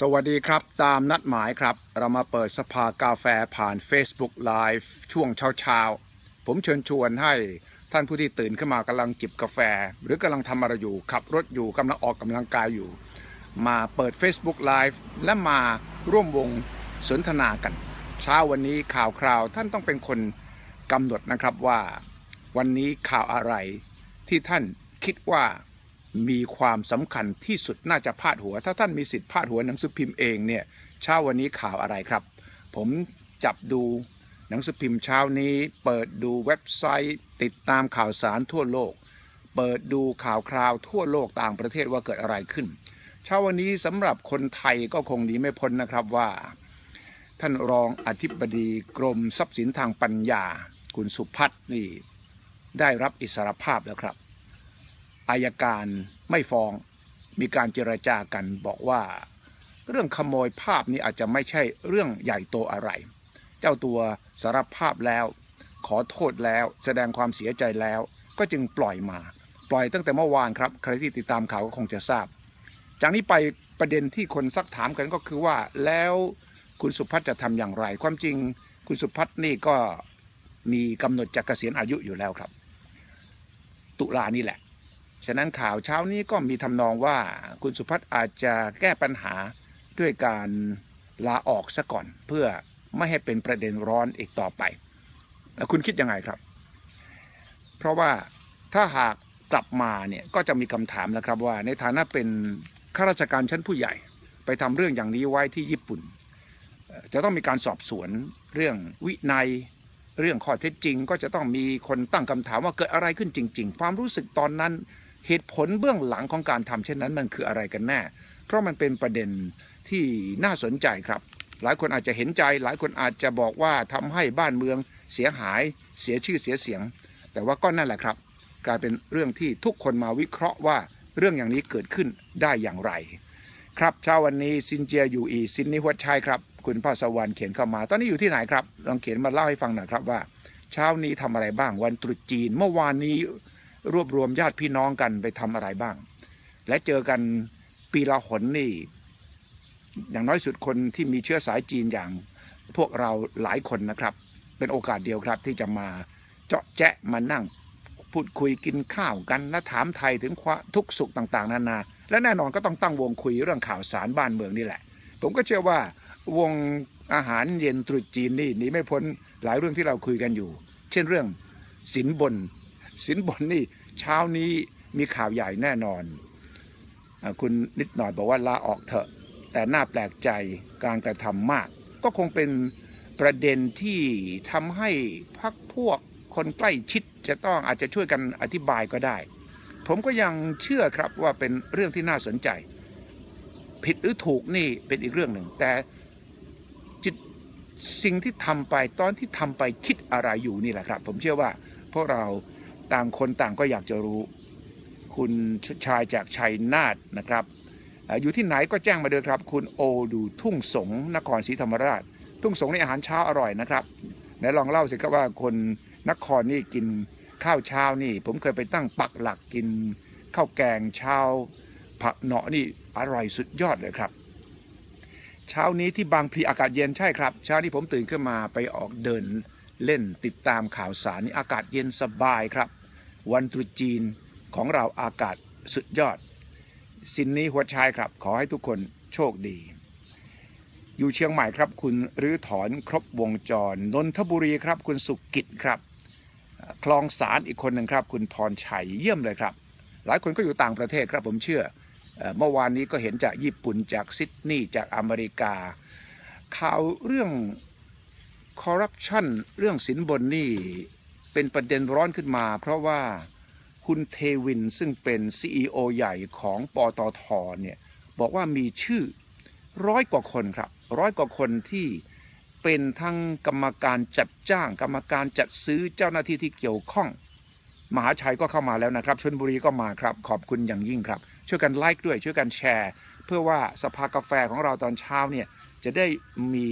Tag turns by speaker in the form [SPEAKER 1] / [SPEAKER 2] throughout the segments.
[SPEAKER 1] สวัสดีครับ ตามนัดหมายครับ เรามาเปิดสภากาแฟผ่าน Facebook Live ช่วงเช้าๆ ผมเชิญชวนให้ท่านผู้ที่ตื่นขึ้นมากำลังจิบกาแฟ หรือกำลังทำอะไรอยู่ ขับรถอยู่กำลังออกกำลังกายอยู่ มาเปิด Facebook Live และมาร่วมวงสนทนากัน เช้าวันนี้ข่าวคราวท่านต้องเป็นคนกำหนดนะครับว่า วันนี้ข่าวอะไรที่ท่านคิดว่า มีความสำคัญที่สุดน่าจะพาดหัว ถ้าท่านมีสิทธิ์พาดหัวหนังสือพิมพ์เองเนี่ยเช้าวันนี้ข่าวอะไรครับ ผมจับดูหนังสือพิมพ์เช้านี้ เปิดดูเว็บไซต์ติดตามข่าวสารทั่วโลก เปิดดูข่าวคราวทั่วโลกต่างประเทศว่าเกิดอะไรขึ้น เช้าวันนี้สำหรับคนไทยก็คงหนีไม่พ้นนะครับว่า ท่านรองอธิบดีกรมทรัพย์สินทางปัญญา คุณสุพัฒน์นี่ได้รับอิสรภาพแล้วครับ อายการไม่ฟ้อง มีการเจรจากันบอกว่า เรื่องขโมยภาพนี้อาจจะไม่ใช่เรื่องใหญ่โตอะไร เจ้าตัวสารภาพแล้ว ขอโทษแล้วแสดงความเสียใจแล้ว ก็จึงปล่อยมา ปล่อยตั้งแต่เมื่อวานครับ ใครที่ติดตามข่าวก็คงจะทราบ จากนี้ไปประเด็นที่คนซักถามกันก็คือว่าแล้วคุณสุพัฒน์จะทำอย่างไร ความจริงคุณสุพัฒน์นี่ก็มีกำหนดจะเกษียณอายุอยู่แล้วครับ ตุลานี่แหละ ฉะนั้นข่าวเช้านี้ก็มีทำนองว่าคุณสุพัฒน์อาจจะแก้ปัญหาด้วยการลาออกซะก่อน เพื่อไม่ให้เป็นประเด็นร้อนอีกต่อไป คุณคิดยังไงครับ เพราะว่าถ้าหากกลับมาเนี่ยก็จะมีคำถามนะครับว่าในฐานะเป็นข้าราชการชั้นผู้ใหญ่ ไปทำเรื่องอย่างนี้ไว้ที่ญี่ปุ่น จะต้องมีการสอบสวนเรื่องวินัยเรื่องข้อเท็จจริง ก็จะต้องมีคนตั้งคำถามว่าเกิดอะไรขึ้นจริง ๆ ความรู้สึกตอนนั้น เหตุผลเบื้องหลังของการทำเช่นนั้นมันคืออะไรกันแน่ เพราะมันเป็นประเด็นที่น่าสนใจครับ หลายคนอาจจะเห็นใจ หลายคนอาจจะบอกว่าทำให้บ้านเมืองเสียหาย เสียชื่อเสียเสียง แต่ว่าก็นั่นแหละครับ กลายเป็นเรื่องที่ทุกคนมาวิเคราะห์ว่าเรื่องอย่างนี้เกิดขึ้นได้อย่างไร ครับเช้าวันนี้ซินเจียอยู่อีซินนิหัวชัยครับ คุณพ่อสวรรค์เขียนเข้ามา ตอนนี้อยู่ที่ไหนครับ ลองเขียนมาเล่าให้ฟังหน่อยครับว่า เช้านี้ทำอะไรบ้างวันตรุษจีนเมื่อวานนี้ รวบรวมญาติพี่น้องกันไปทำอะไรบ้าง และเจอกันปีละหนนี่ อย่างน้อยสุดคนที่มีเชื้อสายจีนอย่างพวกเราหลายคนนะครับ เป็นโอกาสเดียวครับที่จะมาเจาะแจ๊ะมานั่งพูดคุยกินข้าวกันและถามไทยถึงความทุกสุขต่างๆ นานา และแน่นอนก็ต้องตั้งวงคุยเรื่องข่าวสารบ้านเมืองนี่แหละ ผมก็เชื่อว่าวงอาหารเย็นตรุษจีนนี่หนีไม่พ้นหลายเรื่องที่เราคุยกันอยู่ เช่นเรื่องสินบน สินบนนี่เช้านี้มีข่าวใหญ่แน่นอนอคุณนิดหน่อยบอกว่าลาออกเถอะ แต่น่าแปลกใจการกระทำมาก ก็คงเป็นประเด็นที่ทำให้พักพวกคนใกล้ชิดจะต้องอาจจะช่วยกันอธิบายก็ได้ ผมก็ยังเชื่อครับว่าเป็นเรื่องที่น่าสนใจ ผิดหรือถูกนี่เป็นอีกเรื่องหนึ่ง แต่จิตสิ่งที่ทำไปตอนที่ทำไปคิดอะไรอยู่นี่แหละครับ ผมเชื่อว่าพวกเรา ต่างคนต่างก็อยากจะรู้ คุณชายจากชัยนาทนะครับอยู่ที่ไหนก็แจ้งมาเลยครับ คุณโอดูทุ่งสงนครศรีธรรมราช ทุ่งสงในอาหารเช้าอร่อยนะครับไหนลองเล่าสิครับว่าคนนครนี่กินข้าวเช้านี่ ผมเคยไปตั้งปักหลักกินข้าวแกงเช้า ผักเหนาะนี่อร่อยสุดยอดเลยครับ เช้านี้ที่บางพลีอากาศเย็นใช่ครับ เช้านี้ผมตื่นขึ้นมาไปออกเดินเล่นติดตามข่าวสารนี่อากาศเย็นสบายครับ วันตรุษจีนของเราอากาศสุดยอด สินนี้หัวชายครับ ขอให้ทุกคนโชคดี อยู่เชียงใหม่ครับ คุณรื้อถอนครบวงจร นนทบุรีครับ คุณสุกิจครับ คลองสารอีกคนหนึ่งครับ คุณพรชัยเยี่ยมเลยครับ หลายคนก็อยู่ต่างประเทศครับผมเชื่อ เมื่อวานนี้ก็เห็นจากญี่ปุ่นจากซิดนีย์จากอเมริกา ข่าวเรื่องคอร์รัปชันเรื่องสินบนนี่ เป็นประเด็นร้อนขึ้นมา เพราะว่าคุณเทวินซึ่งเป็น CEO ใหญ่ของปตทเนี่ยบอกว่ามีชื่อร้อยกว่าคนครับร้อยกว่าคนที่เป็นทั้งกรรมการจัดจ้าง กรรมการจัดซื้อเจ้าหน้าที่ที่เกี่ยวข้อง มหาชัยก็เข้ามาแล้วนะครับชนบุรีก็มาครับ ขอบคุณอย่างยิ่งครับ ช่วยกันไลค์ด้วยช่วยกันแชร์ เพื่อว่าสภากาแฟของเราตอนเช้าเนี่ยจะได้มี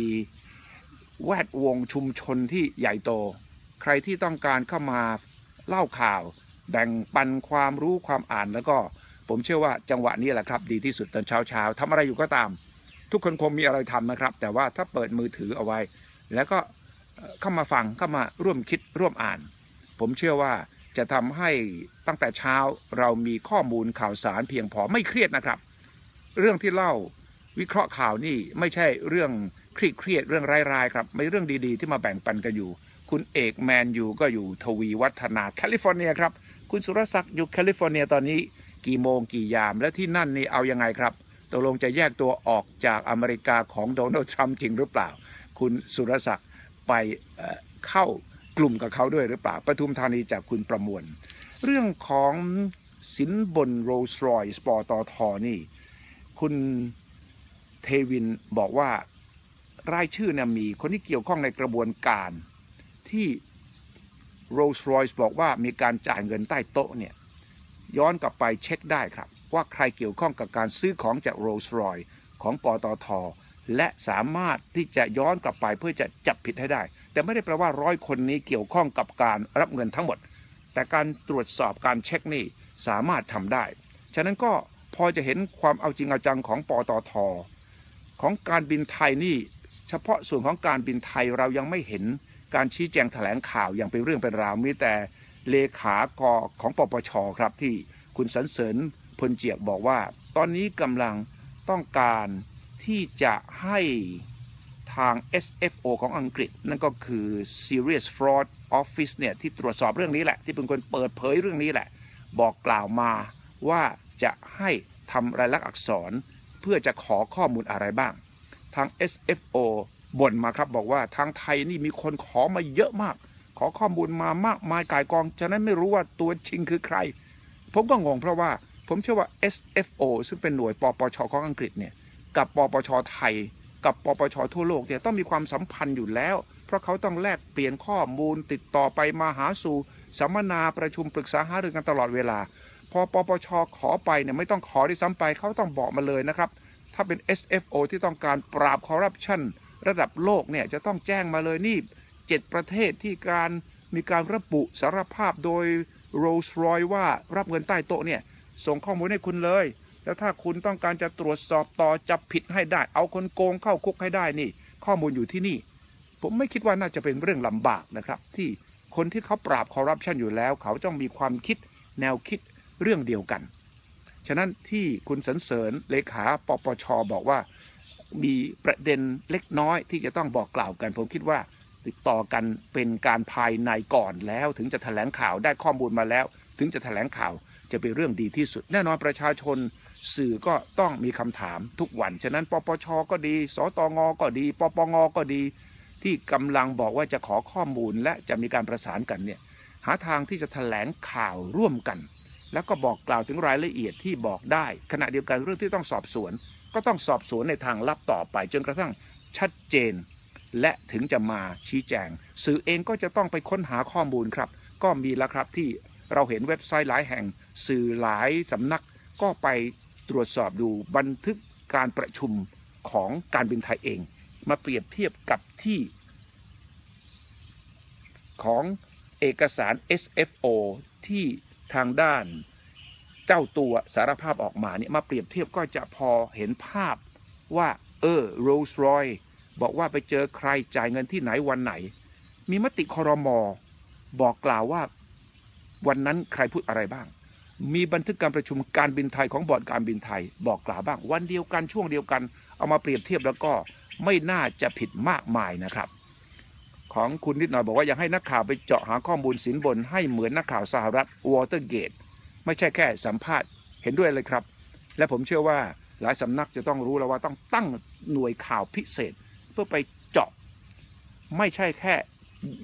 [SPEAKER 1] แวดวงชุมชนที่ใหญ่โต ใครที่ต้องการเข้ามาเล่าข่าว แบ่งปันความรู้ความอ่านแล้วก็ผมเชื่อว่าจังหวะนี้แหละครับ ดีที่สุดตอนเช้าเช้าๆทำอะไรอยู่ก็ตาม ทุกคนคงมีอะไรทำนะครับ แต่ว่าถ้าเปิดมือถือเอาไว้ แล้วก็เข้ามาฟังเข้ามาร่วมคิดร่วมอ่าน ผมเชื่อว่าจะทำให้ตั้งแต่เช้าเรามีข้อมูลข่าวสารเพียงพอไม่เครียดนะครับ เรื่องที่เล่าวิเคราะห์ข่าวนี่ไม่ใช่เรื่องเครียดเครียดเรื่องร้ายๆครับไม่เรื่องดีๆ ที่มาแบ่งปันกันอยู่ คุณเอกแมนอยู่ก็อยู่ทวีวัฒนาแคลิฟอร์เนียครับ คุณสุรศักดิ์อยู่แคลิฟอร์เนียตอนนี้กี่โมงกี่ยามและที่นั่นนี่เอายังไงครับตกลงจะแยกตัวออกจากอเมริกาของโดนัลด์ทรัมป์จริงหรือเปล่า คุณสุรศักดิ์ไปเเข้ากลุ่มกับเขาด้วยหรือเปล่าปทุมธานีจากคุณประมวล เรื่องของสินบนโรลส์รอยส์ปตทอนี่ คุณเทวินบอกว่ารายชื่อเนี่ยมีคนที่เกี่ยวข้องในกระบวนการ ที่ Rolls Royce บอกว่ามีการจ่ายเงินใต้โต๊ะเนี่ยย้อนกลับไปเช็คได้ครับ ว่าใครเกี่ยวข้องกับการซื้อของจาก Rolls Royce ของปตท และสามารถที่จะย้อนกลับไปเพื่อจะจับผิดให้ได้ แต่ไม่ได้แปลว่าร้อยคนนี้เกี่ยวข้องกับการรับเงินทั้งหมด แต่การตรวจสอบการเช็คนี่สามารถทำได้ ฉะนั้นก็พอจะเห็นความเอาจริงเอาจังของปตท ของการบินไทยนี่ เฉพาะส่วนของการบินไทยเรายังไม่เห็น การชี้แจงแถลงข่าวอย่างเป็นเรื่องเป็นราวมีแต่เลขากอของปปชครับที่คุณสันเสริญพลเจียกบอกว่า ตอนนี้กำลังต้องการที่จะให้ทาง SFO ของอังกฤษ นั่นก็คือ Serious Fraud Office เนี่ยที่ตรวจสอบเรื่องนี้แหละ ที่เป็นคนเปิดเผยเรื่องนี้แหละ บอกกล่าวมาว่าจะให้ทำรายลักษณ์อักษร เพื่อจะขอข้อมูลอะไรบ้าง ทาง SFO บ่นมาครับบอกว่าทางไทยนี่มีคนขอมาเยอะมาก ขอข้อมูลมามากมายกายกอง ฉะนั้นไม่รู้ว่าตัวจริงคือใคร ผมก็งงเพราะว่าผมเชื่อว่า SFO ซึ่งเป็นหน่วยปปชของอังกฤษเนี่ยกับปปชไทย กับปปชทั่วโลกเนี่ยต้องมีความสัมพันธ์อยู่แล้ว เพราะเขาต้องแลกเปลี่ยนข้อมูลติดต่อไปมาหาสู่สัมมนาประชุมปรึกษาหารือกันตลอดเวลา พอปปชขอไปเนี่ยไม่ต้องขอด้วยซ้ำไปเขาต้องบอกมาเลยนะครับ ถ้าเป็น SFO ที่ต้องการปราบคอร์รัปชัน ระดับโลกเนี่ยจะต้องแจ้งมาเลยนี่เจ็ดประเทศที่การมีการระบุสารภาพโดย Rolls Royce ว่ารับเงินใต้โต๊ะเนี่ยส่งข้อมูลให้คุณเลย แล้วถ้าคุณต้องการจะตรวจสอบต่อจับผิดให้ได้ เอาคนโกงเข้าคุกให้ได้นี่ ข้อมูลอยู่ที่นี่ ผมไม่คิดว่าน่าจะเป็นเรื่องลำบากนะครับ ที่คนที่เขาปราบคอร์รัปชันอยู่แล้ว เขาต้องมีความคิดแนวคิดเรื่องเดียวกัน ฉะนั้นที่คุณสันเสริญเลขาปปชบอกว่า มีประเด็นเล็กน้อยที่จะต้องบอกกล่าวกัน ผมคิดว่าติดต่อกันเป็นการภายในก่อนแล้ว ถึงจะแถลงข่าวได้ข้อมูลมาแล้ว ถึงจะแถลงข่าวจะเป็นเรื่องดีที่สุด แน่นอนประชาชนสื่อก็ต้องมีคำถามทุกวัน ฉะนั้น ปปช ก็ดี สตงก็ดี ปปงก็ดี ที่กำลังบอกว่าจะขอข้อมูลและจะมีการประสานกันเนี่ยหาทางที่จะแถลงข่าวร่วมกัน แล้วก็บอกกล่าวถึงรายละเอียดที่บอกได้ ขณะเดียวกันเรื่องที่ต้องสอบสวน ก็ต้องสอบสวนในทางลับต่อไป จนกระทั่งชัดเจน และถึงจะมาชี้แจง สื่อเองก็จะต้องไปค้นหาข้อมูลครับ ก็มีแล้วครับที่เราเห็นเว็บไซต์หลายแห่ง สื่อหลายสำนัก ก็ไปตรวจสอบดูบันทึกการประชุมของการบินไทยเอง มาเปรียบเทียบกับที่ของเอกสาร SFO ที่ทางด้าน เจ้าตัวสารภาพออกมาเนี่ยมาเปรียบเทียบก็จะพอเห็นภาพว่า เออโรลส์รอยบอกว่าไปเจอใครจ่ายเงินที่ไหนวันไหน มีมติคอรมอบอกกล่าวว่า วันนั้นใครพูดอะไรบ้าง มีบันทึกการประชุมการบินไทยของบอร์ดการบินไทย บอกกล่าวบ้าง วันเดียวกันช่วงเดียวกัน เอามาเปรียบเทียบแล้วก็ไม่น่าจะผิดมากมายนะครับ ของคุณนิดหน่อยบอกว่าอยากให้นักข่าวไปเจาะหาข้อมูลสินบนให้เหมือนนักข่าวสหรัฐวอเตอร์เกต ไม่ใช่แค่สัมภาษณ์เห็นด้วยเลยครับ และผมเชื่อว่าหลายสำนักจะต้องรู้แล้วว่าต้องตั้งหน่วยข่าวพิเศษ เพื่อไปเจาะ ไม่ใช่แค่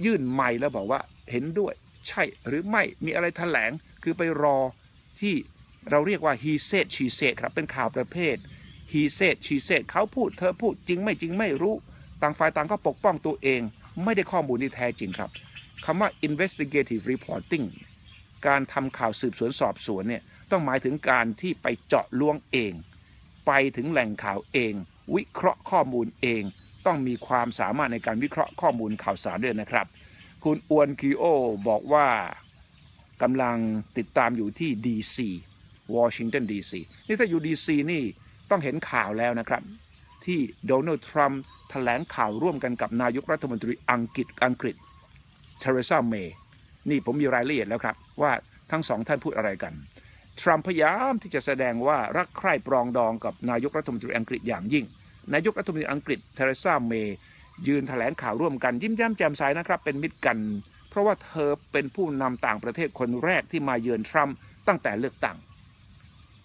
[SPEAKER 1] ยื่นไมค์แล้วบอกว่าเห็นด้วย ใช่หรือไม่มีอะไรแถลงคือไปรอที่เราเรียกว่า he said she said ครับเป็นข่าวประเภท he said she said เขาพูดเธอพูดจริงไม่จริงไม่รู้ ต่างฝ่ายต่างก็ปกป้องตัวเอง ไม่ได้ข้อมูลที่แท้จริงครับคำว่า investigative reporting การทำข่าวสืบสวนสอบสวนเนี่ยต้องหมายถึงการที่ไปเจาะล้วงเอง ไปถึงแหล่งข่าวเอง วิเคราะห์ข้อมูลเอง ต้องมีความสามารถในการวิเคราะห์ข้อมูลข่าวสารด้วยนะครับ คุณอวนคิโอบอกว่ากำลังติดตามอยู่ที่ DC วอชิงตันดีซีนี่ถ้าอยู่ DC นี่ต้องเห็นข่าวแล้วนะครับทที่โดนัลด์ทรัมป์แถลงข่าวร่วมกันกับนายกรัฐมนตรีอังกฤษอังกฤษเทเรซาเมย์ นี่ผมมีรายละเอียดแล้วครับ ว่าทั้งสองท่านพูดอะไรกัน ทรัมป์พยายามที่จะแสดงว่ารักใคร่ปรองดองกับนายกรัฐมนตรีอังกฤษอย่างยิ่ง นายกรัฐมนตรีอังกฤษเทเรซาเมย์ยืนแถลงข่าวร่วมกันยิ้มแย้มแจ่มใสนะครับ เป็นมิตรกัน เพราะว่าเธอเป็นผู้นำต่างประเทศคนแรกที่มาเยือนทรัมป์ตั้งแต่เลือกตั้ง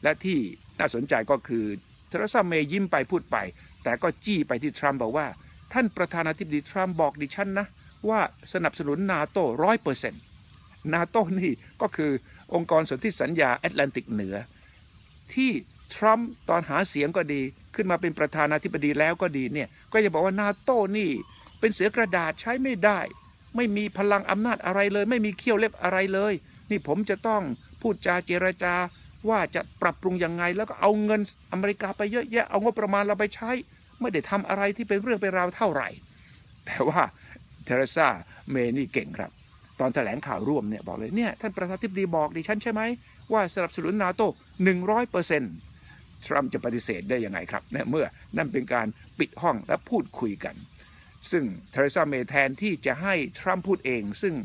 [SPEAKER 1] และที่น่าสนใจก็คือเทเรซาเมย์ยิ้มไปพูดไป แต่ก็จี้ไปที่ทรัมป์บอกว่า ท่านประธานาธิบดีทรัมป์บอกดิฉันนะว่าสนับสนุนนาโต้ร้อยเปอร์เซ็นต์ นาโต้นี่ก็คือองค์กรสนธิสัญญาแอตแลนติกเหนือ ที่ทรัมป์ตอนหาเสียงก็ดี ขึ้นมาเป็นประธานาธิบดีแล้วก็ดีเนี่ยก็จะบอกว่านาโต้นี่ เป็นเสือกระดาษใช้ไม่ได้ ไม่มีพลังอำนาจอะไรเลย ไม่มีเขี้ยวเล็บอะไรเลย นี่ผมจะต้องพูดจาเจรจาว่าจะปรับปรุงยังไง แล้วก็เอาเงินอเมริกาไปเยอะแยะเอางบประมาณเราไปใช้ ไม่ได้ทำอะไรที่เป็นเรื่องเป็นราวเท่าไหร่แต่ว่าเทเรซาเมนี่เก่งครับ ตอนแถลงข่าวร่วมเนี่ยบอกเลยเนี่ยท่านประธานาธิบดีบอกดิฉันใช่ไหมว่าสนับสนุนนาโต้หนึ่งร้อยเปอร์เซ็นต์ทรัมป์จะปฏิเสธได้ยังไงครับเนี่ยเมื่อนั่นเป็นการปิดห้องและพูดคุยกัน ซึ่งเทเรซาเมย์แทนที่จะให้ทรัมป์พูดเอง ซึ่ง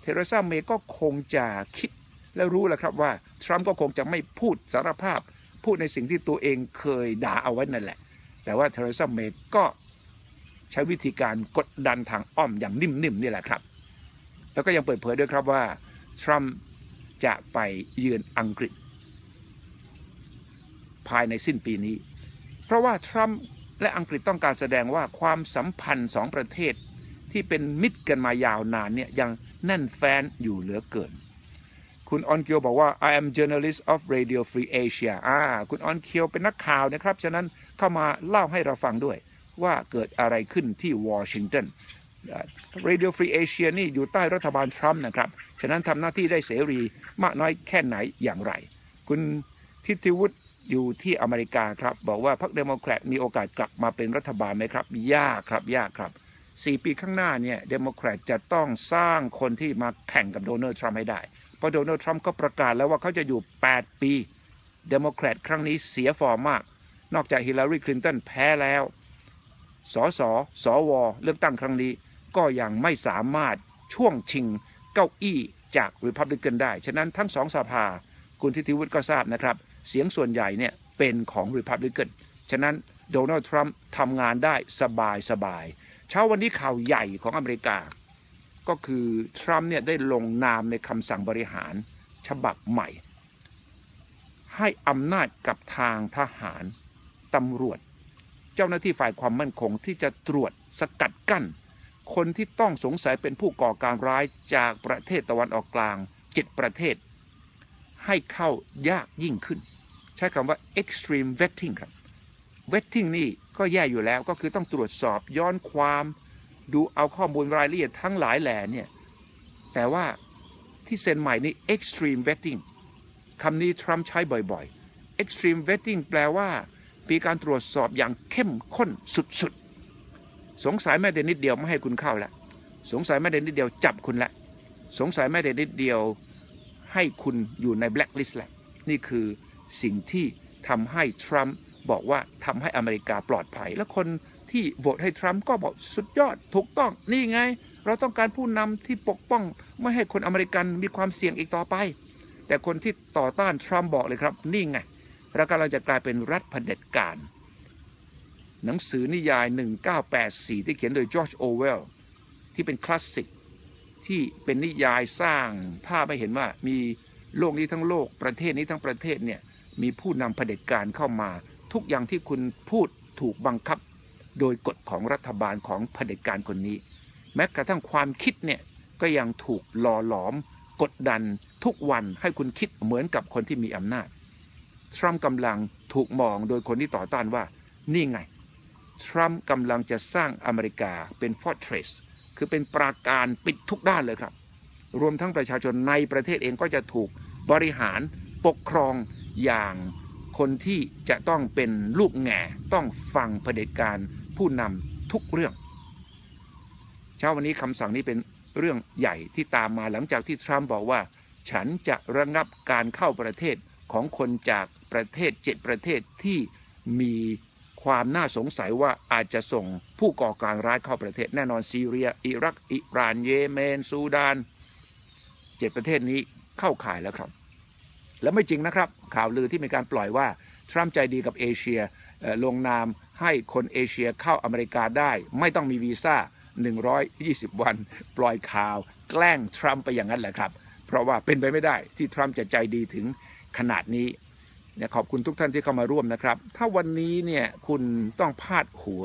[SPEAKER 1] เทเรซาเมย์ก็คงจะคิดและรู้แหละครับว่าทรัมป์ก็คงจะไม่พูดสารภาพ พูดในสิ่งที่ตัวเองเคยด่าเอาไว้นั่นแหละ แต่ว่าเทเรซาเมย์ก็ใช้วิธีการกดดันทางอ้อมอย่างนิ่มๆนี่แหละครับ แล้วก็ยังเปิดเผยด้วยครับว่า ทรัมป์จะไปเยือนอังกฤษ ภายในสิ้นปีนี้ เพราะว่าทรัมป์และอังกฤษต้องการแสดงว่าความสัมพันธ์สองประเทศที่เป็นมิตรกันมายาวนานเนี่ยยังแน่นแฟ้นอยู่เหลือเกิน คุณออนเคียวบอกว่า I am journalist of Radio Free Asia อ่าคุณออนเคียวเป็นนักข่าวนะครับ ฉะนั้นเข้ามาเล่าให้เราฟังด้วยว่าเกิดอะไรขึ้นที่วอชิงตัน Radio Free Asia นี่อยู่ใต้รัฐบาลทรัมป์นะครับ ฉะนั้นทำหน้าที่ได้เสรีมากน้อยแค่ไหนอย่างไร คุณทิติวุฒิอยู่ที่อเมริกาครับ บอกว่าพรรคเดโมแครตมีโอกาสกลับมาเป็นรัฐบาลไหมครับ ยากครับ ยากครับสี่ปีข้างหน้าเนี่ยเดโมแครตจะต้องสร้างคนที่มาแข่งกับโดนัลด์ทรัมป์ให้ได้ เพราะโดนัลด์ทรัมป์ก็ประกาศแล้วว่าเขาจะอยู่ 8 ปีเดโมแครตครั้งนี้เสียฟอร์มมาก นอกจากฮิลลารีคลินตันแพ้แล้วสสสว เลือกตั้งครั้งนี้ ก็ยังไม่สามารถช่วงชิงเก้าอี้จากริพับลิกันได้ ฉะนั้นทั้งสองสภา คุณทิติวุฒิก็ทราบนะครับ เสียงส่วนใหญ่เนี่ยเป็นของริพับลิกันฉะนั้นโดนัลด์ทรัมป์ทำงานได้สบายสบายเช้าวันนี้ข่าวใหญ่ของอเมริกา ก็คือทรัมป์เนี่ยได้ลงนามในคำสั่งบริหารฉบับใหม่ ให้อำนาจกับทางทหารตำรวจ เจ้าหน้าที่ฝ่ายความมั่นคงที่จะตรวจสกัดกั้น คนที่ต้องสงสัยเป็นผู้ก่อการร้ายจากประเทศตะวันออกกลางเจ็ดประเทศ ให้เข้ายากยิ่งขึ้น ใช้คำว่า extreme vetting ครับ vetting นี่ก็แย่อยู่แล้วก็คือต้องตรวจสอบย้อนความ ดูเอาข้อมูลรายละเอียดทั้งหลายแหล่เนี่ย แต่ว่าที่เซ็นใหม่นี่ extreme vetting คำนี้ทรัมป์ใช้บ่อยๆ extreme vetting แปลว่า มีการตรวจสอบอย่างเข้มข้นสุดๆ สงสัยแม้แต่นิดเดียวไม่ให้คุณเข้าละสงสัยแม้แต่นิดเดียวจับคุณละสงสัยแม้แต่นิดเดียวให้คุณอยู่ในแบล็คลิสต์ละนี่คือสิ่งที่ทำให้ทรัมป์บอกว่าทำให้อเมริกาปลอดภัย และคนที่โหวตให้ทรัมป์ก็บอกสุดยอดถูกต้องนี่ไง เราต้องการผู้นำที่ปกป้องไม่ให้คนอเมริกันมีความเสี่ยงอีกต่อไป แต่คนที่ต่อต้านทรัมป์บอกเลยครับ นี่ไงเรากำลังจะกลายเป็นรัฐเผด็จการ หนังสือนิยาย 1984 ที่เขียนโดยจอร์จโอเวลที่เป็นคลาสสิกที่เป็นนิยายสร้างภาพให้เห็นว่ามีโลกนี้ทั้งโลกประเทศนี้ทั้งประเทศเนี่ยมีผู้นำเผด็จการเข้ามา ทุกอย่างที่คุณพูดถูกบังคับ โดยกฎของรัฐบาลของเผด็จการคนนี้ แม้กระทั่งความคิดเนี่ยก็ยังถูกหล่อหลอม กดดันทุกวันให้คุณคิดเหมือนกับคนที่มีอำนาจ ทรัมป์กำลังถูกมองโดยคนที่ต่อต้านว่านี่ไง ทรัมป์กำลังจะสร้างอเมริกาเป็น fortress คือเป็นปราการปิดทุกด้านเลยครับ รวมทั้งประชาชนในประเทศเองก็จะถูกบริหารปกครองอย่างคนที่จะต้องเป็นลูกแง่ต้องฟังเผด็จการผู้นำทุกเรื่อง เช้าวันนี้คำสั่งนี้เป็นเรื่องใหญ่ที่ตามมาหลังจากที่ทรัมป์บอกว่า ฉันจะระงับการเข้าประเทศของคนจากประเทศเจ็ดประเทศที่มี ความน่าสงสัยว่าอาจจะส่งผู้ก่อการร้ายเข้าประเทศแน่นอนซีเรีย อิรัก อิหร่าน เยเมน ซูดานเจ็ดประเทศนี้เข้าข่ายแล้วครับ แล้วไม่จริงนะครับ ข่าวลือที่มีการปล่อยว่าทรัมป์ใจดีกับเอเชียลงนามให้คนเอเชียเข้าอเมริกาได้ ไม่ต้องมีวีซ่า 120 วัน ปล่อยข่าว แกล้งทรัมป์ไปอย่างนั้นแหละครับ เพราะว่าเป็นไปไม่ได้ที่ทรัมป์จะใจดีถึงขนาดนี้ เนี่ยขอบคุณทุกท่านที่เข้ามาร่วมนะครับ ถ้าวันนี้เนี่ยคุณต้องพาดหัว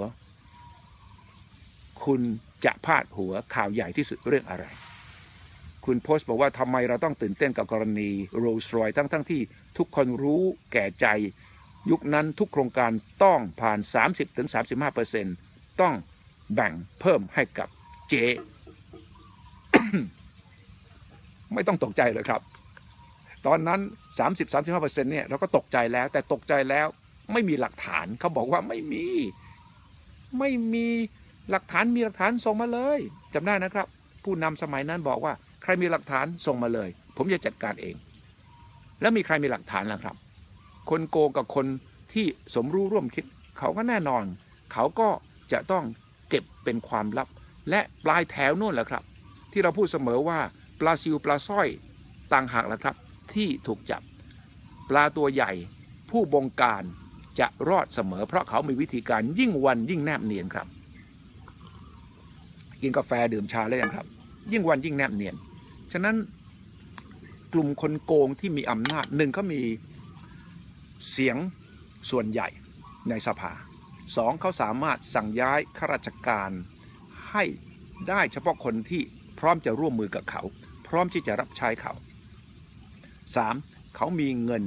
[SPEAKER 1] คุณจะพาดหัวข่าวใหญ่ที่สุดเรื่องอะไร คุณโพสต์บอกว่าทำไมเราต้องตื่นเต้นกับกรณีโรลส์รอยทั้งทั้งที่ทุกคนรู้แก่ใจ ยุคนั้นทุกโครงการต้องผ่าน 30-35%ต้องแบ่งเพิ่มให้กับเจ ไม่ต้องตกใจเลยครับ ตอนนั้น 30-35%เนี่ยเราก็ตกใจแล้ว แต่ตกใจแล้วไม่มีหลักฐานเขาบอกว่าไม่มี ไม่มีหลักฐานมีหลักฐานส่งมาเลยจำได้นะครับ ผู้นำสมัยนั้นบอกว่า ใครมีหลักฐานส่งมาเลย ผมจะจัดการเอง แล้วมีใครมีหลักฐานล่ะครับ คนโกงกับคนที่สมรู้ร่วมคิด เขาก็แน่นอน เขาก็จะต้องเก็บเป็นความลับ และปลายแถวนู่นแหละครับ ที่เราพูดเสมอว่าปลาซิวปลาสร้อยต่างหากแหละครับ ที่ถูกจับ ปลาตัวใหญ่ผู้บงการจะรอดเสมอ เพราะเขามีวิธีการยิ่งวันยิ่งแนบเนียนครับ กินกาแฟดื่มชาแล้วยังครับ ยิ่งวันยิ่งแนบเนียน ฉะนั้นกลุ่มคนโกงที่มีอำนาจหนึ่งเขามีเสียงส่วนใหญ่ในสภาสองเขาสามารถสั่งย้ายข้าราชการให้ได้เฉพาะคนที่พร้อมจะร่วมมือกับเขา พร้อมที่จะรับใช้เขา สามเขามีเงิน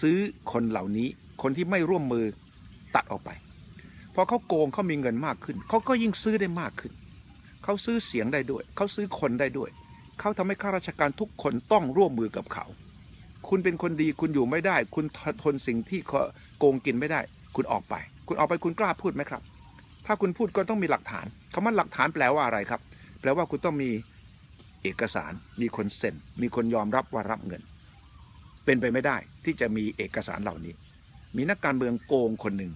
[SPEAKER 1] ซื้อคนเหล่านี้ คนที่ไม่ร่วมมือตัดออกไปพอเขาโกงเขามีเงินมากขึ้น เขาก็ยิ่งซื้อได้มากขึ้น เขาซื้อเสียงได้ด้วย เขาซื้อคนได้ด้วย เขาทำให้ข้าราชการทุกคนต้องร่วมมือกับเขา คุณเป็นคนดีคุณอยู่ไม่ได้ คุณทนสิ่งที่โกงกินไม่ได้ คุณออกไป คุณออกไปคุณกล้าพูดไหมครับ ถ้าคุณพูดก็ต้องมีหลักฐานคำว่าหลักฐานแปลว่าอะไรครับ แปลว่าคุณต้องมี เอกสาร มีคนเซ็น มีคนยอมรับว่ารับเงิน เป็นไปไม่ได้ที่จะมีเอกสารเหล่านี้ มีนักการเมืองโกงคนหนึ่ง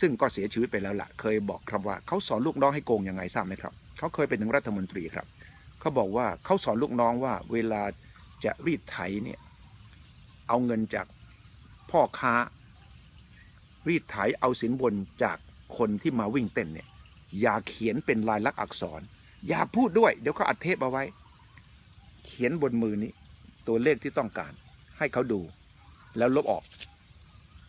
[SPEAKER 1] ซึ่งก็เสียชีวิตไปแล้วละ่ะ เคยบอกครับว่าเขาสอนลูกน้องให้โกงยังไงทราบไหมครับ เขาเคยเป็นถึงรัฐมนตรีครับ เขาบอกว่าเขาสอนลูกน้องว่าเวลาจะรีดไถเนี่ยเอาเงินจากพ่อค้า รีดไถเอาสินบนจากคนที่มาวิ่งเต้นเนี่ยอย่าเขียนเป็นลายลักษณ์อักษร อย่าพูดด้วย เดี๋ยวเขาอัดเทปเอาไว้ เขียนบนมือนี้ ตัวเลขที่ต้องการ ให้เขาดู แล้วลบออก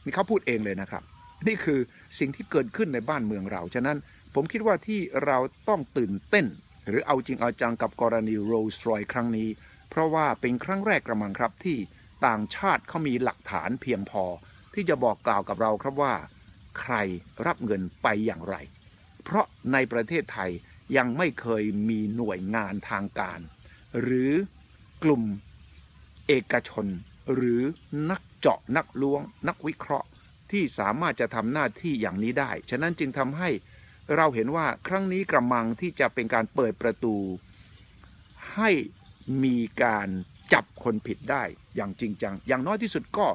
[SPEAKER 1] นี่เขาพูดเองเลยนะครับ นี่คือสิ่งที่เกิดขึ้นในบ้านเมืองเรา ฉะนั้นผมคิดว่าที่เราต้องตื่นเต้น หรือเอาจริงเอาจังกับกรณีโรลส์รอยครั้งนี้ เพราะว่าเป็นครั้งแรกกระมังครับที่ต่างชาติเขามีหลักฐานเพียงพอ ที่จะบอกกล่าวกับเราครับว่า ใครรับเงินไปอย่างไร เพราะในประเทศไทยยังไม่เคยมีหน่วยงานทางการ หรือกลุ่มเอกชน หรือนักเจาะนักล้วง นักวิเคราะห์ที่สามารถจะทำหน้าที่อย่างนี้ได้ ฉะนั้นจึงทำให้เราเห็นว่าครั้งนี้กระมังที่จะเป็นการเปิดประตู ให้มีการจับคนผิดได้อย่างจริงจัง อย่างน้อยที่สุดก็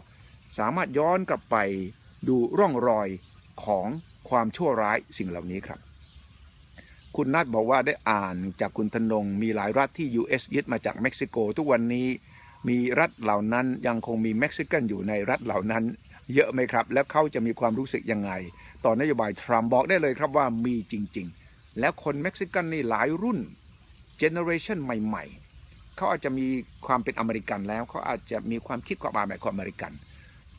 [SPEAKER 1] สามารถย้อนกลับไปดูร่องรอยของความชั่วร้ายสิ่งเหล่านี้ครับ คุณนัทบอกว่าได้อ่านจากคุณธนง มีหลายรัฐที่ US ยึดมาจากเม็กซิโก ทุกวันนี้มีรัฐเหล่านั้นยังคงมีเม็กซิกันอยู่ในรัฐเหล่านั้น เยอะไหมครับ แล้วเขาจะมีความรู้สึกยังไง ต่อนโยบายทรัมป์บอกได้เลยครับว่ามีจริง ๆ แล้วคนเม็กซิกันนี่หลายรุ่นเจเนอเรชันใหม่ ๆ เขาอาจจะมีความเป็นอเมริกันแล้วเขาอาจจะมีความคิดความอ่านแบบอเมริกัน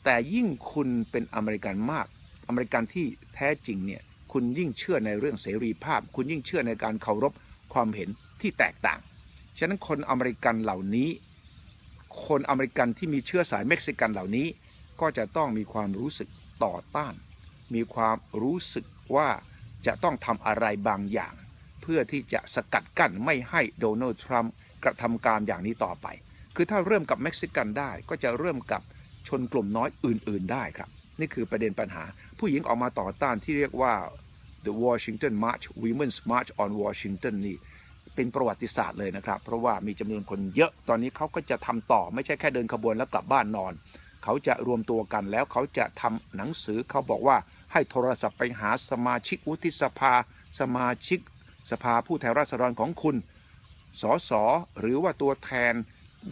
[SPEAKER 1] แต่ยิ่งคุณเป็นอเมริกันมาก อเมริกันที่แท้จริงเนี่ย คุณยิ่งเชื่อในเรื่องเสรีภาพ คุณยิ่งเชื่อในการเคารพความเห็นที่แตกต่าง ฉะนั้นคนอเมริกันเหล่านี้ คนอเมริกันที่มีเชื้อสายเม็กซิกันเหล่านี้ ก็จะต้องมีความรู้สึกต่อต้าน มีความรู้สึกว่าจะต้องทำอะไรบางอย่าง เพื่อที่จะสกัดกั้นไม่ให้โดนัลด์ทรัมป์กระทำการอย่างนี้ต่อไป คือถ้าเริ่มกับเม็กซิกันได้ก็จะเริ่มกับชนกลุ่มน้อยอื่น ๆ ได้ครับ นี่คือประเด็นปัญหา ผู้หญิงออกมาต่อต้านที่เรียกว่า the Washington March Women's March on Washington นี่เป็นประวัติศาสตร์เลยนะครับ เพราะว่ามีจำนวนคนเยอะตอนนี้เขาก็จะทำต่อไม่ใช่แค่เดินขบวนแล้วกลับบ้านนอน เขาจะรวมตัวกันแล้วเขาจะทำหนังสือเขาบอกว่าให้โทรศัพท์ไปหาสมาชิกวุฒิสภา สมาชิกสภาผู้แทนราษฎรของคุณสสหรือว่าตัวแทน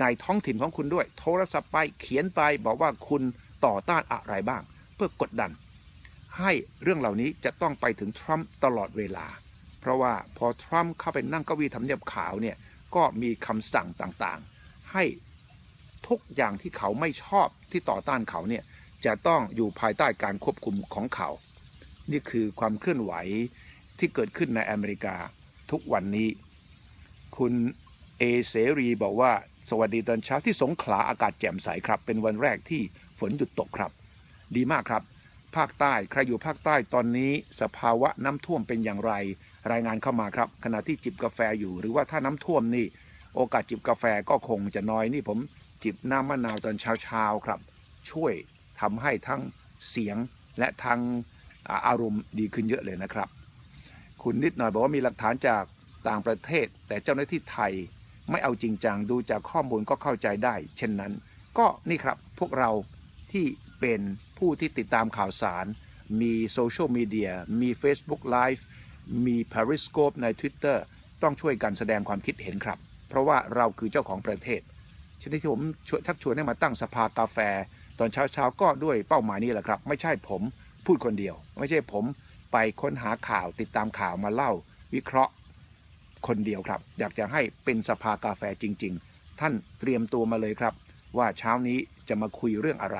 [SPEAKER 1] ในท้องถิ่นของคุณด้วย โทรศัพท์ไปเขียนไปบอกว่าคุณต่อต้านอะไรบ้าง เพื่อกดดัน ให้เรื่องเหล่านี้จะต้องไปถึงทรัมป์ตลอดเวลา เพราะว่าพอทรัมป์เข้าไปนั่งเก้าอี้ทำเนียบขาวเนี่ยก็มีคำสั่งต่างๆ ให้ทุกอย่างที่เขาไม่ชอบที่ต่อต้านเขาเนี่ยจะต้องอยู่ภายใต้การควบคุมของเขา นี่คือความเคลื่อนไหวที่เกิดขึ้นในอเมริกาทุกวันนี้ คุณเอเสรีบอกว่าสวัสดีตอนเช้าที่สงขลาอากาศแจ่มใสครับ เป็นวันแรกที่ฝนหยุดตกครับ ดีมากครับ ภาคใต้ ใครอยู่ภาคใต้ตอนนี้สภาวะน้ำท่วมเป็นอย่างไร รายงานเข้ามาครับ ขณะที่จิบกาแฟอยู่ หรือว่าถ้าน้ำท่วมนี่ โอกาสจิบกาแฟก็คงจะน้อยนี่ผมจิบน้ำมะนาวตอนเช้าๆครับ ช่วยทำให้ทั้งเสียงและทั้งอาอารมณ์ดีขึ้นเยอะเลยนะครับ คุณนิดหน่อยบอกว่ามีหลักฐานจากต่างประเทศ แต่เจ้าหน้าที่ไทยไม่เอาจริงจังดูจากข้อมูลก็เข้าใจได้ เช่นนั้น ก็นี่ครับพวกเราที่เป็น ผู้ที่ติดตามข่าวสาร มีโซเชียลมีเดียมี Facebook Live มี Periscope ใน Twitter ต้องช่วยกันแสดงความคิดเห็นครับ เพราะว่าเราคือเจ้าของประเทศชนิดที่ผมช,ชักชวนให้มาตั้งสภากาแฟ ตอนเช้าๆก็ด้วยเป้าหมายนี้แหละครับ ไม่ใช่ผมพูดคนเดียว ไม่ใช่ผมไปค้นหาข่าวติดตามข่าวมาเล่า วิเคราะห์คนเดียวครับ อยากจะให้เป็นสภากาแฟจริง ๆ ท่านเตรียมตัวมาเลยครับ ว่าเช้านี้จะมาคุยเรื่องอะไร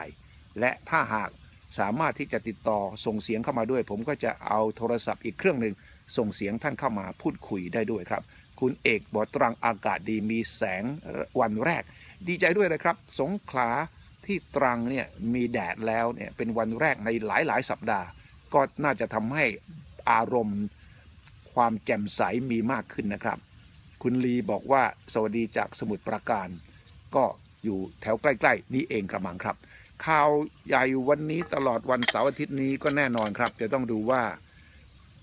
[SPEAKER 1] และถ้าหากสามารถที่จะติดต่อส่งเสียงเข้ามาด้วย ผมก็จะเอาโทรศัพท์อีกเครื่องหนึ่งส่งเสียงท่านเข้ามาพูดคุยได้ด้วยครับ คุณเอกบอกตรังอากาศดีมีแสงวันแรก ดีใจด้วยนะครับ สงขลาที่ตรังเนี่ยมีแดดแล้วเนี่ยเป็นวันแรกในหลายๆ สัปดาห์ ก็น่าจะทำให้อารมณ์ความแจ่มใสมีมากขึ้นนะครับ คุณลีบอกว่าสวัสดีจากสมุทรปราการ ก็อยู่แถวใกล้ ๆ นี้เองกระมังครับ ข่าวใหญ่วันนี้ตลอดวันเสาร์อาทิตย์นี้ก็แน่นอนครับ จะต้องดูว่า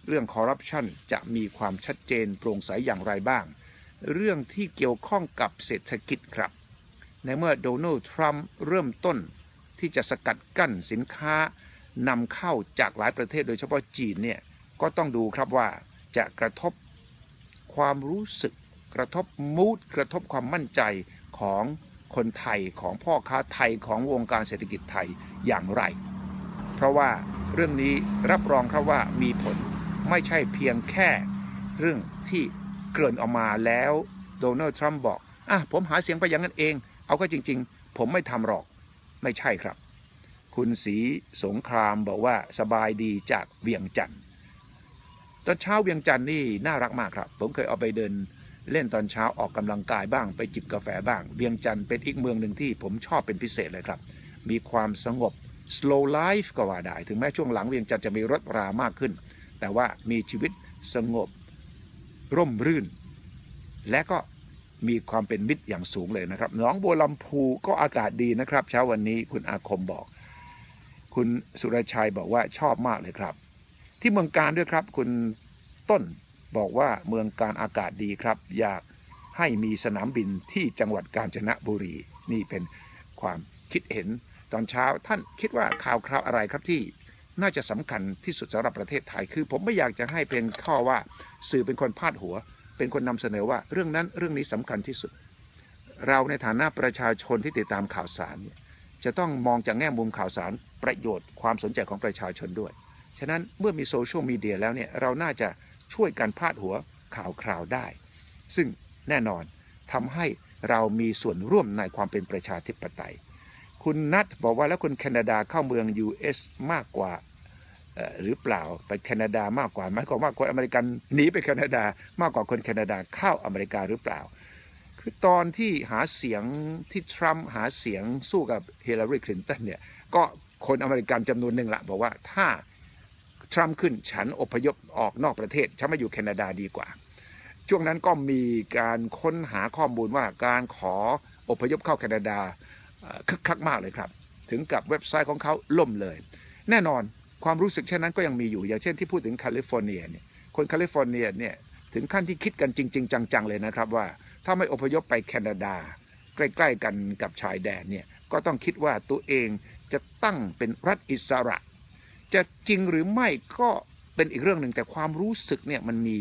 [SPEAKER 1] เรื่องคอร์รัปชันจะมีความชัดเจนโปร่งใสอย่างไรบ้าง เรื่องที่เกี่ยวข้องกับเศรษฐกิจครับ ในเมื่อโดนัลด์ทรัมป์เริ่มต้นที่จะสกัดกั้นสินค้านำเข้าจากหลายประเทศโดยเฉพาะจีนเนี่ยก็ต้องดูครับว่าจะกระทบความรู้สึก กระทบมูดกระทบความมั่นใจของ คนไทยของพ่อค้าไทยของวงการเศรษฐกิจไทยอย่างไร เพราะว่าเรื่องนี้รับรองครับว่ามีผลไม่ใช่เพียงแค่เรื่องที่เกริ่นออกมาแล้วโดนัลด์ทรัมป์บอกอะผมหาเสียงไปอย่างนั้นเอง เอาก็จริง ๆ ผมไม่ทำหรอก ไม่ใช่ครับ คุณศรีสงครามบอกว่าสบายดีจากเวียงจันทร์ตอนเช้าเวียงจันทร์นี่น่ารักมากครับ ผมเคยเอาไปเดิน เล่นตอนเช้าออกกำลังกายบ้าง ไปจิบกาแฟบ้าง เวียงจันทร์เป็นอีกเมืองหนึ่งที่ผมชอบเป็นพิเศษเลยครับ มีความสงบ slow life ก็ว่าได้ ถึงแม้ช่วงหลังเวียงจันทร์จะมีรถรามากขึ้น แต่ว่ามีชีวิตสงบ ร่มรื่น และก็มีความเป็นมิตรอย่างสูงเลยนะครับหนองบัวลำพูก็อากาศดีนะครับ เช้าวันนี้คุณอาคมบอก คุณสุรชัยบอกว่าชอบมากเลยครับ ที่เมืองการด้วยครับ คุณต้น บอกว่าเมืองการอากาศดีครับ อยากให้มีสนามบินที่จังหวัดกาญจนบุรี นี่เป็นความคิดเห็นตอนเช้าท่านคิดว่าข่าวคราวอะไรครับที่น่าจะสำคัญที่สุดสำหรับประเทศไทย คือผมไม่อยากจะให้เป็นข้อว่าสื่อเป็นคนพาดหัว เป็นคนนำเสนอว่าเรื่องนั้นเรื่องนี้สำคัญที่สุด เราในฐานะประชาชนที่ติดตามข่าวสารเนี่ยจะต้องมองจากแง่มุมข่าวสารประโยชน์ความสนใจของประชาชนด้วย ฉะนั้นเมื่อมีโซเชียลมีเดียแล้วเนี่ยเราน่าจะ ช่วยกันพาดหัวข่าวคราวได้ ซึ่งแน่นอนทำให้เรามีส่วนร่วมในความเป็นประชาธิปไตย คุณนัทบอกว่าแล้วคนแคนาดาเข้าเมือง US มากกว่าหรือเปล่าไปแคนาดามากกว่าไหมายความว่าคนอเมริกันหนีไปแคนาดามากกว่าคนแคนาดาเข้าอเมริกาหรือเปล่า คือตอนที่หาเสียงที่ทรัมป์หาเสียงสู้กับเฮเลารีคลินตันเนี่ยก็คนอเมริกันจำนวนหนึ่งละบอกว่าถ้า ทรัมป์ขึ้นฉันอพยพออกนอกประเทศฉันมาอยู่แคนาดาดีกว่า ช่วงนั้นก็มีการค้นหาข้อมูลว่าการขออพยพเข้าแคนาดาคึกคักมากเลยครับ ถึงกับเว็บไซต์ของเขาล่มเลย แน่นอนความรู้สึกเช่นนั้นก็ยังมีอยู่อย่างเช่นที่พูดถึงแคลิฟอร์เนียเนี่ยคนแคลิฟอร์เนียเนี่ยถึงขั้นที่คิดกันจริง ๆ จังๆเลยนะครับว่าถ้าไม่อพยพไปแคนาดา ใกล้ ๆ กันกับชายแดนเนี่ยก็ต้องคิดว่าตัวเองจะตั้งเป็นรัฐอิสระ จะจริงหรือไม่ก็เป็นอีกเรื่องหนึ่งแต่ความรู้สึกเนี่ยมันมี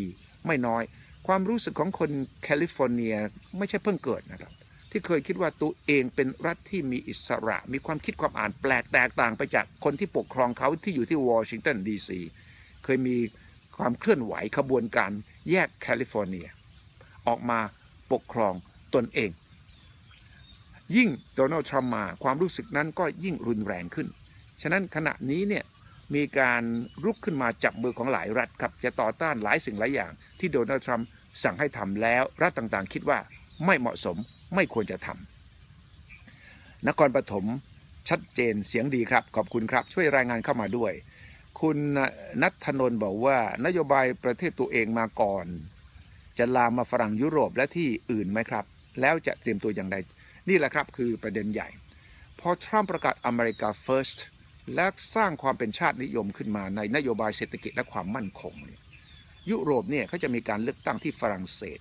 [SPEAKER 1] ไม่น้อย ความรู้สึกของคนแคลิฟอร์เนียไม่ใช่เพิ่งเกิดนะครับ ที่เคยคิดว่าตัวเองเป็นรัฐที่มีอิสระ มีความคิดความอ่านแปลกแตกต่างไปจากคนที่ปกครองเขาที่อยู่ที่วอชิงตันดีซีเคยมีความเคลื่อนไหวขบวนการแยกแคลิฟอร์เนีย ออกมาปกครองตนเอง ยิ่งโดนัลด์ทรัมป์มาความรู้สึกนั้นก็ยิ่งรุนแรงขึ้น ฉะนั้นขณะนี้เนี่ย มีการรุกขึ้นมาจับมือของหลายรัฐครับจะต่อต้านหลายสิ่งหลายอย่าง ที่โดนัลด์ทรัมป์สั่งให้ทำแล้วรัฐต่างๆ คิดว่าไม่เหมาะสมไม่ควรจะทำนครปฐมชัดเจนเสียงดีครับ ขอบคุณครับ ช่วยรายงานเข้ามาด้วย คุณนัทนนท์บอกว่านโยบายประเทศตัวเองมาก่อน จะลามมาฝรั่งยุโรปและที่อื่นไหมครับ แล้วจะเตรียมตัวอย่างไรนี่แหละครับคือประเด็นใหญ่ พอทรัมป์ประกาศอเมริกา first และสร้างความเป็นชาตินิยมขึ้นมาในนโยบายเศรษฐกิจและความมั่นคง ยุโรปเนี่ยเขาจะมีการเลือกตั้งที่ฝรั่งเศส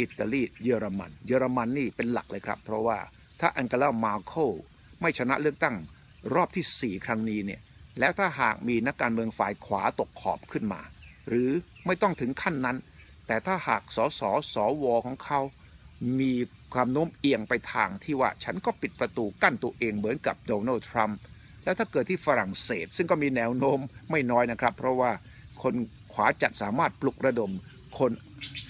[SPEAKER 1] อิตาลี เยอรมัน เยอรมันนี่เป็นหลักเลยครับ เพราะว่าถ้าอังเกลามาโคไม่ชนะเลือกตั้งรอบที่ 4 ครั้งนี้เนี่ย แล้วถ้าหากมีนักการเมืองฝ่ายขวาตกขอบขึ้นมา หรือไม่ต้องถึงขั้นนั้น แต่ถ้าหากสสสวของเขา มีความโน้มเอียงไปทางที่ว่าฉันก็ปิดประตูกั้นตัวเองเหมือนกับโดนัลด์ทรัมป์ แล้วถ้าเกิดที่ฝรั่งเศส ซึ่งก็มีแนวโน้มไม่น้อยนะครับ เพราะว่าคนขวาจัดสามารถปลุกระดมคน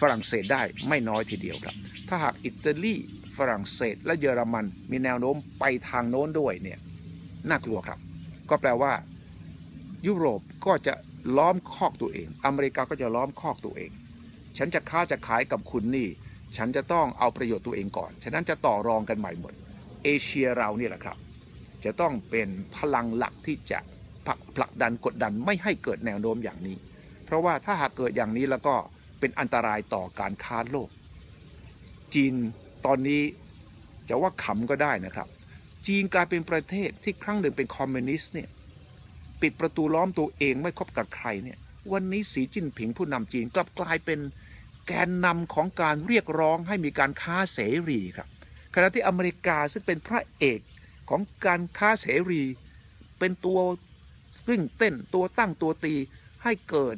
[SPEAKER 1] ฝรั่งเศสได้ไม่น้อยทีเดียวครับ ถ้าหากอิตาลีฝรั่งเศส และเยอรมันมีแนวโน้มไปทางโน้นด้วยเนี่ยน่ากลัวครับ ก็แปลว่า ยุโรปก็จะล้อมคอกตัวเอง อเมริกาก็จะล้อมคอกตัวเอง ฉันจะค้าจะขายกับคุณนี่ ฉันจะต้องเอาประโยชน์ตัวเองก่อน ฉะนั้นจะต่อรองกันใหม่หมด เอเชียเราเนี่ยแหละครับ จะต้องเป็นพลังหลักที่จะผลักดันกดดันไม่ให้เกิดแนวโน้มอย่างนี้ เพราะว่าถ้าหากเกิดอย่างนี้แล้วก็เป็นอันตรายต่อการค้าโลก จีนตอนนี้จะว่าขำก็ได้นะครับ จีนกลายเป็นประเทศที่ครั้งหนึ่งเป็นคอมมิวนิสต์เนี่ยปิดประตูล้อมตัวเองไม่คบกับใครเนี่ยวันนี้สีจิ้นผิงผู้นำจีนกลับกลายเป็นแกนนำของการเรียกร้องให้มีการค้าเสรีครับขณะที่อเมริกาซึ่งเป็นพระเอก ของการค้าเสรี เป็นตัววิ่งเต้นตัวตั้งตัวตีให้เกิด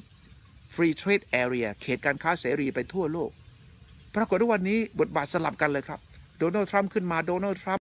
[SPEAKER 1] Free Trade Area เขตการค้าเสรีไปทั่วโลก ปรากฏว่าวันนี้บทบาทสลับกันเลยครับ โดนัลด์ทรัมป์ขึ้นมาโดนัลด์ทรัมป์